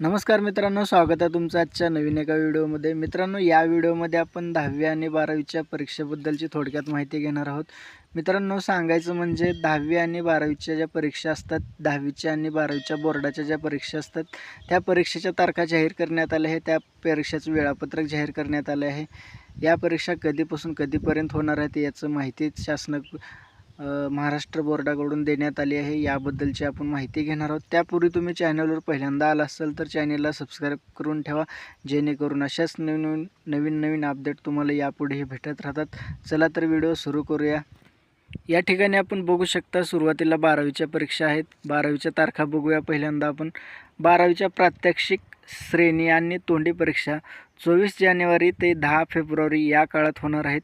नमस्कार मित्रांनो स्वागत आहे तुमचं आजच्या नवीन एका व्हिडिओमध्ये. मित्रांनो या व्हिडिओमध्ये आपण दहावी आणि बारावीच्या परीक्षेबद्दलची थोडक्यात माहिती घेणार आहोत. मित्रांनो सांगायचं म्हणजे दहावी आणि बारावीच्या ज्या परीक्षा असतात दहावीच्या आणि बारावीच्या बोर्डाच्या ज्या परीक्षा असतात त्या परीक्षेच्या तारखा जाहीर करण्यात आल्या आहे त्या परीक्षेचं वेळापत्रक जाहीर करण्यात आलं आहे. या परीक्षा कधीपासून कधीपर्यंत होणार आहेत याचं माहिती शासन महाराष्ट्र बोर्डाकडून देण्यात आली आहे. याबद्दलची आपण माहिती घेणार आहोत. त्यापूर्वी तुम्ही चॅनलवर पहिल्यांदा आला असाल तर चॅनलला सबस्क्राईब करून ठेवा. जेणेकरून अशाच नवीन नवीन नवीन अपडेट तुम्हाला यापुढेही भेटत राहतात. चला तर व्हिडिओ सुरू करूया. या ठिकाणी आपण बघू शकता सुरुवातीला बारावीच्या परीक्षा आहेत. बारावीच्या तारखा बघूया पहिल्यांदा आपण. बारावीच्या प्रात्यक्षिक श्रेणी आणि तोंडी परीक्षा. चोवीस जानेवारी ते दहा फेब्रुवारी या काळात होणार आहेत.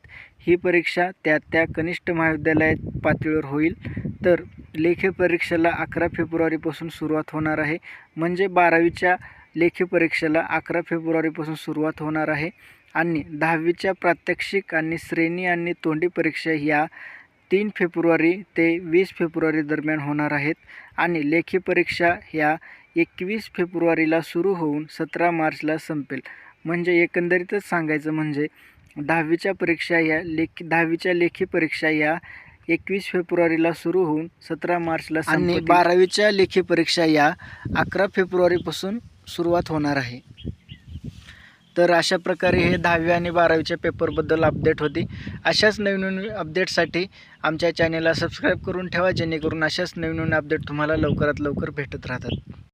ही परीक्षा त्या त्या कनिष्ठ महाविद्यालयात पातळीवर होईल. तर लेखी परीक्षेला अकरा फेब्रुवारीपासून सुरुवात होणार आहे. म्हणजे बारावीच्या लेखी परीक्षेला अकरा फेब्रुवारीपासून सुरुवात होणार आहे. आणि दहावीच्या प्रात्यक्षिक आणि श्रेणी आणि तोंडी परीक्षा या तीन फेब्रुवारी ते वीस फेब्रुवारी दरम्यान होणार आहेत. आणि लेखी परीक्षा ह्या एकवीस फेब्रुवारीला सुरू होऊन सतरा मार्चला संपेल. म्हणजे एकंदरीतच सांगायचं म्हणजे दहावीच्या परीक्षा या लेखी दहावीच्या लेखी परीक्षा या एकवीस फेब्रुवारीला सुरू होऊन सतरा मार्चला आणि बारावीच्या लेखी परीक्षा या अकरा फेब्रुवारीपासून सुरुवात होणार आहे. तर अशा प्रकारे हे दहावी आणि बारावीच्या पेपरबद्दल अपडेट होती. अशाच नवीन नवीन अपडेटसाठी आमच्या चॅनेलला सबस्क्राईब करून ठेवा जेणेकरून अशाच नवीन नवीन अपडेट तुम्हाला लवकरात लवकर भेटत राहतात.